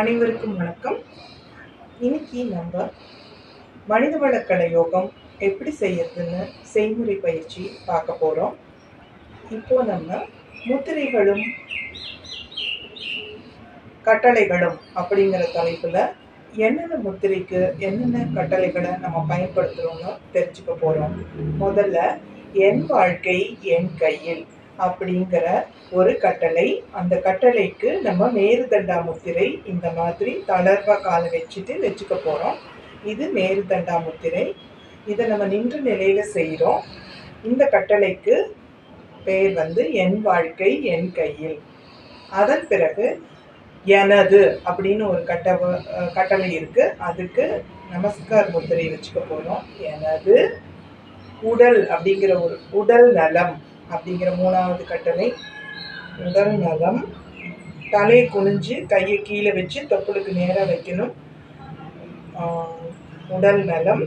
அனைவருக்கும் வணக்கம். இன்னைக்கு நம்ம மனிதவளக்கலை யோகம் எப்படி செய்யறதுன்னு செய்முறை பயிற்சி பார்க்க போகிறோம் இப்போ நம்ம முத்திரைகளும் கட்டளைகளும் அப்படிங்கிற தலைப்பில் என்னென்ன முத்திரைக்கு என்னென்ன கட்டளைகளை நம்ம பயன்படுத்துகிறோம்னு தெரிஞ்சுக்க போகிறோம் முதல்ல என் வாழ்க்கை என் கையில். அப்படிங்கிற ஒரு கட்டளை. அந்த கட்டளைக்கு நம்ம மேருதண்டா முத்திரை இந்த மாதிரி தளர்வா காலை வச்சுட்டு வச்சுக்க போகிறோம் இது மேருதண்டா முத்திரை இதை நம்ம நின்று நிலையில் செய்கிறோம் இந்த கட்டளைக்கு பேர் வந்து என் வாழ்க்கை என் கையில். அதன் பிறகு எனது அப்படின்னு ஒரு கட்ட கட்டளை இருக்குது அதுக்கு நமஸ்கார் முத்திரை வச்சுக்க போகிறோம் எனது உடல் அப்படிங்கிற ஒரு உடல் நலம். அப்படிங்கிற மூணாவது கட்டளை. உடல் நலம் தலையை குனிஞ்சு கையை கீழே வச்சு தொப்புளுக்கு நேராக வைக்கணும். உடல் நலம்.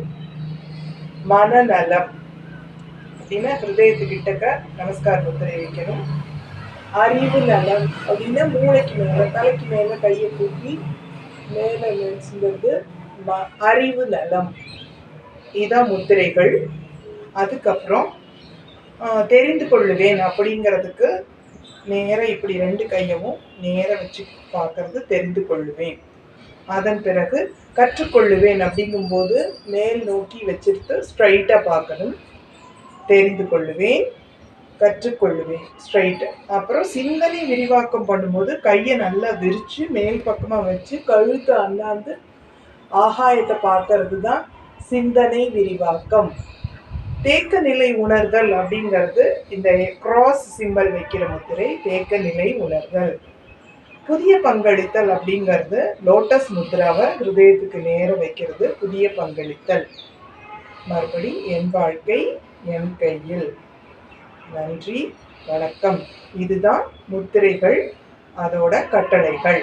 மனநலம். அப்படின்னா ஹிருதயத்துக்கிட்டக்க நமஸ்கார முத்திரை வைக்கணும். அறிவு நலம். அப்படின்னா மூளைக்கு மேலே தலைக்கு மேலே கையை தூக்கி மேலே நினைச்சுங்கிறது ம அறிவு நலம். இதான் முத்திரைகள். அதுக்கப்புறம் தெரிந்து கொள்ளுவேன் அப்படிங்கிறதுக்கு நேராக இப்படி ரெண்டு கையவும் நேராக வச்சு பார்க்கறது தெரிந்து கொள்ளுவேன் அதன் பிறகு கற்றுக்கொள்ளுவேன் அப்படிங்கும்போது மேல் நோக்கி வச்சிருத்து ஸ்ட்ரைட்டாக பார்க்கணும். தெரிந்து கொள்ளுவேன் கற்றுக்கொள்ளுவேன் ஸ்ட்ரைட்டு அப்புறம் சிந்தனை விரிவாக்கம் பண்ணும்போது கையை நல்லா விரித்து மேல் பக்கமாக வச்சு கழுத்து அண்ணாந்து ஆகாயத்தை பார்க்கறது தான் சிந்தனை விரிவாக்கம். தேக்க நிலை உணர்தல் அப்படிங்கிறது இந்த கிராஸ் சிம்பல் வைக்கிற முத்திரை தேக்க நிலை உணர்தல் புதிய பங்களித்தல் அப்படிங்கிறது லோட்டஸ் முத்ராவை ஹிருதயத்துக்கு நேரம் வைக்கிறது புதிய பங்களித்தல். மறுபடி என் வாழ்க்கை என் கையில். நன்றி வணக்கம். இதுதான் முத்திரைகள் அதோட கட்டளைகள்.